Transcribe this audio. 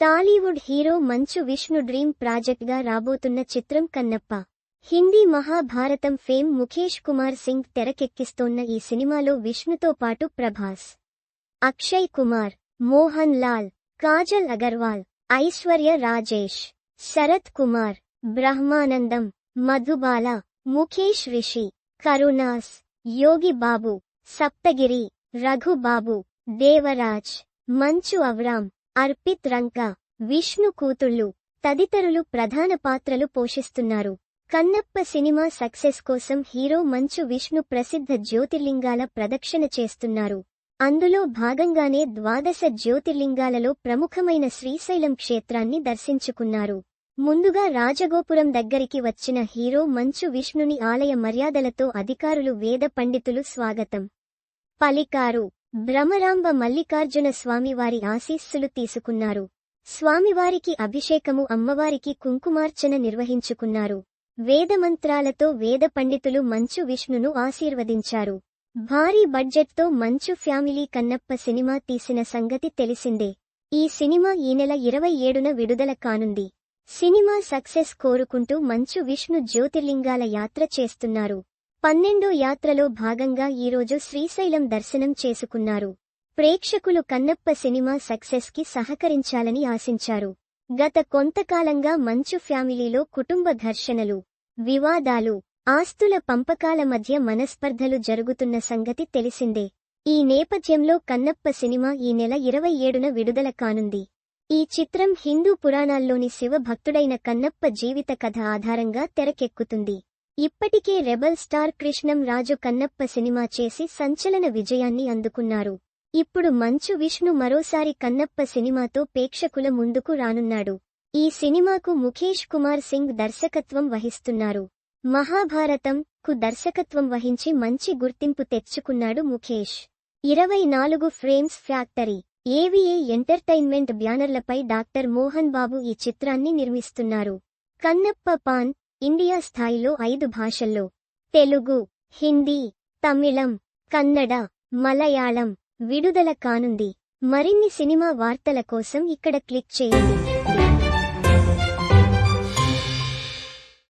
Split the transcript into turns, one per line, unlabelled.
Tollywood hero Manchu Vishnu dream ప్రాజెక్ట్గా రాబోతున్న చిత్రం కన్నప్ప. హిందీ మహాభారతం ఫేమ్ ముఖేష్ కుమార్ సింగ్ తెరకెక్కిస్తోన్న ఈ సినిమాలో విష్ణుతో పాటు ప్రభాస్. అక్షయ్ కుమార్ మోహన్ లాల్ కాజల్ అగర్వాల్ ఐశ్వర్య రాజేష్ శరత్ కుమార్ బ్రహ్మానందం మధుబాల ముఖేష్ రిషి కరుణాస్ యోగి బాబు సప్తగిరి రఘుబాబు దేవరాజ్ మంచు అవరామ్ అర్పిత్ రంక విష్ణు కూతుళ్ళు తదితరులు ప్రధాన పాత్రలు పోషిస్తున్నారు. కన్నప్ప సినిమా సక్సెస్ కోసం హీరో మంచు విష్ణు ప్రసిద్ధ జ్యోతిర్లింగాల ప్రదక్షిణ చేస్తున్నారు. అందులో భాగంగానే ద్వాదశ జ్యోతిర్లింగాలలో ప్రముఖమైన శ్రీశైలం క్షేత్రాన్ని దర్శించుకున్నారు. ముందుగా రాజగోపురం దగ్గరికి వచ్చిన హీరో మంచు విష్ణుని ఆలయ మర్యాదలతో అధికారులు వేద పండితులు స్వాగతం. పలికారు. భ్రమరాంబ మల్లికార్జున స్వామివారి ఆశీస్సులు తీసుకున్నారు. స్వామివారికి అభిషేకము అమ్మవారికి కుంకుమార్చన నిర్వహించుకున్నారు. వేదమంత్రాలతో వేద పండితులు మంచు విష్ణును ఆశీర్వదించారు. భారీ బడ్జెట్తో మంచు ఫ్యామిలీ కన్నప్ప సినిమా తీసిన సంగతి తెలిసిందే. ఈ సినిమా ఈ నెల ఇరవై ఏడున విడుదల కానుంది. సినిమా సక్సెస్ కోరుకుంటూ మంచు విష్ణు జ్యోతిర్లింగాల యాత్ర చేస్తున్నారు. పన్నెండో యాత్రలో భాగంగా ఈరోజు శ్రీశైలం దర్శనం చేసుకున్నారు. ప్రేక్షకులు కన్నప్ప సినిమా సక్సెస్కి సహకరించాలని ఆశించారు. గత కొంతకాలంగా మంచు ఫ్యామిలీలో కుటుంబ ఘర్షణలు వివాదాలు ఆస్తుల పంపకాల మధ్య మనస్పర్ధలు జరుగుతున్న సంగతి తెలిసిందే. ఈ నేపథ్యంలో కన్నప్ప సినిమా ఈ నెల ఇరవై ఏడున విడుదల కానుంది. ఈ చిత్రం హిందూ పురాణాల్లోని శివ భక్తుడైన కన్నప్ప జీవిత కథ ఆధారంగా తెరకెక్కుతుంది. ఇప్పటికే rebel star Krishnam Raju Kannappa cinema చేసి సంచలన విజయాన్ని అందుకున్నారు. ఇప్పుడు మంచు విష్ణు మరోసారి కన్నప్ప సినిమాతో ప్రేక్షకుల ముందుకు రానున్నాడు. ఈ సినిమాకు ముఖేష్ కుమార్ సింగ్ దర్శకత్వం వహిస్తున్నారు. మహాభారతం కు దర్శకత్వం వహించి మంచి గుర్తింపు తెచ్చుకున్నాడు ముఖేష్. ఇరవై నాలుగు ఫ్రేమ్స్ ఫ్యాక్టరీ ఏవిఏ ఎంటర్టైన్మెంట్ బ్యానర్లపై డాక్టర్ మోహన్ బాబు ఈ చిత్రాన్ని నిర్మిస్తున్నారు. కన్నప్ప పాన్ ఇండియా స్థాయిలో ఐదు భాషల్లో తెలుగు హిందీ తమిళం కన్నడ మలయాళం విడుదల కానుంది. మరిన్ని సినిమా వార్తల కోసం ఇక్కడ క్లిక్ చేయండి.